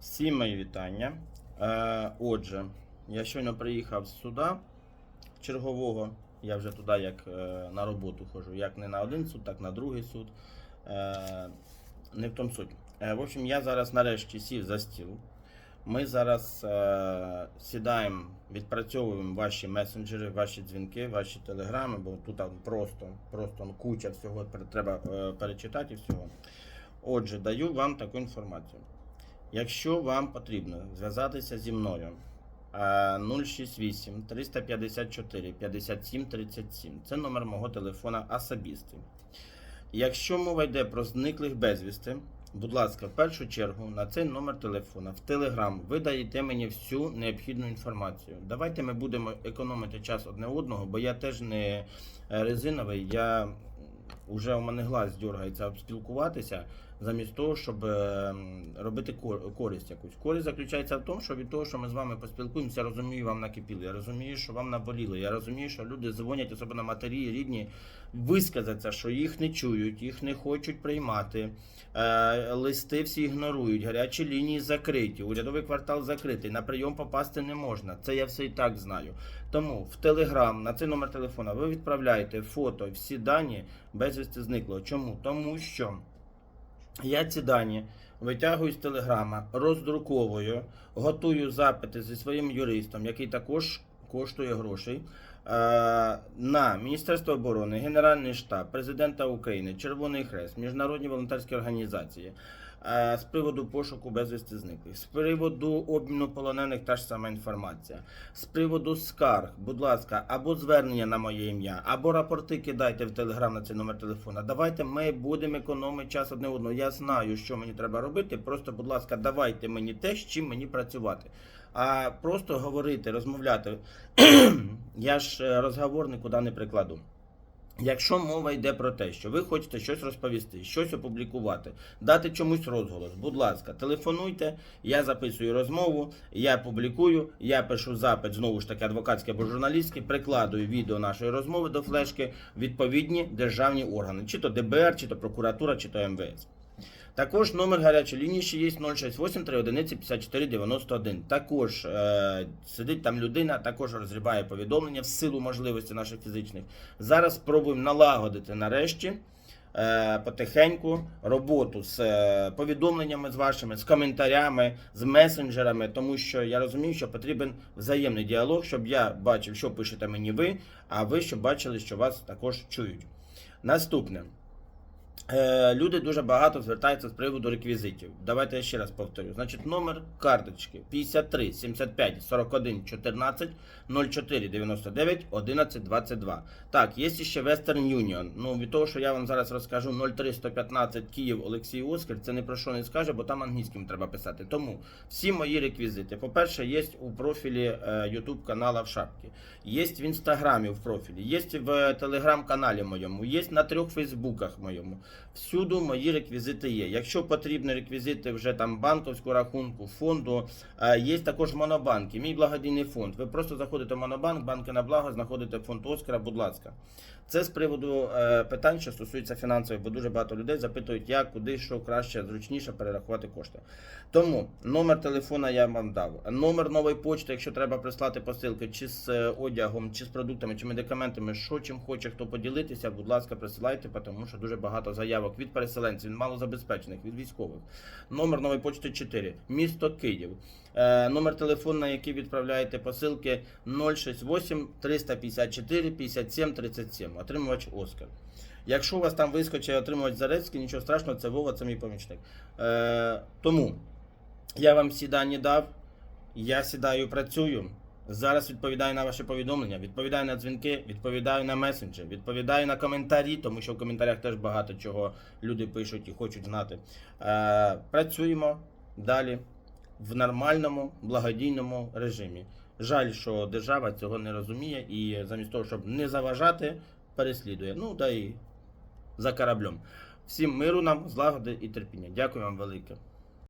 Всім мої вітання. Е, отже, я щойно приїхав з чергового. Я вже туди як е, на роботу ходжу, як не на один суд, так на другий суд. Е, не в тому суть. Е, в общем, я зараз нарешті сів за стіл. Ми зараз е, сідаємо, відпрацьовуємо ваші месенджери, ваші дзвінки, ваші телеграми, бо тут просто, просто ну, куча всього треба е, перечитати всього. Отже, даю вам таку інформацію. Якщо вам потрібно зв'язатися зі мною е, 068 354 57 37, це номер мого телефона особистий. Якщо мова йде про зниклих безвісти, будь ласка, в першу чергу на цей номер телефона в Telegram ви даєте мені всю необхідну інформацію. Давайте ми будемо економити час одне одного, бо я теж не е, резиновий. Я вже у мене глаз дергається спілкуватися, замість того, щоб е, робити кор- користь якусь. Користь заключається в тому, що від того, що ми з вами поспілкуємося, я розумію, вам накипіло, я розумію, що вам наболіло, я розумію, що люди дзвонять, особливо матері, рідні, висказаться, що їх не чують, їх не хочуть приймати. Е, листи всі ігнорують, гарячі лінії закриті, урядовий квартал закритий, на прийом попасти не можна. Це я все і так знаю. Тому в Телеграм на цей номер телефона ви відправляєте фото, всі дані безвісти зниклого. Чому? Тому що я ці дані витягую з телеграма, роздруковую, готую запити зі своїм юристом, який також коштує грошей. е, На Міністерство оборони, Генеральний штаб, Президента України, Червоний Хрест, міжнародні волонтерські організації з приводу пошуку безвісти зниклих, з приводу обміну полонених та ж сама інформація, з приводу скарг, будь ласка, або звернення на моє ім'я, або рапорти кидайте в телеграм на цей номер телефона. Давайте ми будемо економити час одне одного. Я знаю, що мені треба робити. Просто, будь ласка, давайте мені те, з чим мені працювати. А просто говорити, розмовляти. я ж е, розговор нікуди не прикладу. Якщо мова йде про те, що ви хочете щось розповісти, щось опублікувати, дати чомусь розголос, будь ласка, телефонуйте, я записую розмову, я публікую, я пишу запит, знову ж таки, адвокатський або журналістський, прикладую відео нашої розмови до флешки відповідні державні органи, чи то ДБР, чи то прокуратура, чи то МВС. Також номер гарячої лінії ще є 068 311 54 91. Також е, сидить там людина, також розрібає повідомлення в силу можливості наших фізичних. Зараз спробуємо налагодити нарешті е, потихеньку роботу з е, повідомленнями з вашими, з коментарями, з месенджерами, тому що я розумію, що потрібен взаємний діалог, щоб я бачив, що пишете мені ви, а ви щоб бачили, що вас також чують. Наступне. Е, Люди дуже багато звертаються з приводу реквізитів. Давайте я ще раз повторю. Значить, номер карточки 53 75 41 14 04 99 11 22. Так, є ще Western Union. Ну, від того, що я вам зараз розкажу 03 115 Київ Олексій Оскар, це ні про що не скаже, бо там англійським треба писати. Тому всі мої реквізити. По-перше, є у профілі е, YouTube канала в шапці. Є в інстаграмі в профілі, є в телеграм-каналі моєму, є на трьох фейсбуках моєму. Всюди мої реквізити є. Якщо потрібні реквізити вже там банковського рахунку, фонду, е, є також монобанки. Мій благодійний фонд. Ви просто заходите в монобанк, банки на благо, знаходите фонд Оскара, будь ласка. Це з приводу е, питань, що стосуються фінансових, бо дуже багато людей запитують, як, куди, що краще, зручніше перерахувати кошти. Тому номер телефона я вам дав. Номер нової почти, якщо треба прислати посилки, чи з е, одягом, чи з продуктами, чи медикаментами, що чим хоче хто поділитися, будь ласка, присилайте, тому що дуже багато заявок від переселенців, від малозабезпечених, від військових. Номер нової почти 4, місто Київ. Е, номер телефону, на який відправляєте посилки 068 354 57 37. Отримувач Оскар. Якщо у вас там вискочить отримувач Зарецький, нічого страшного, це Вова, це мій помічник. Е, тому я вам всі дані дав, я сідаю, працюю. Зараз відповідаю на ваші повідомлення, відповідаю на дзвінки, відповідаю на месенджі, відповідаю на коментарі, тому що в коментарях теж багато чого люди пишуть і хочуть знати. Е, працюємо далі в нормальному благодійному режимі. Жаль, що держава цього не розуміє і замість того, щоб не заважати, переслідує. Ну да і за кораблем. Всім миру нам, злагоди і терпіння. Дякую вам велике.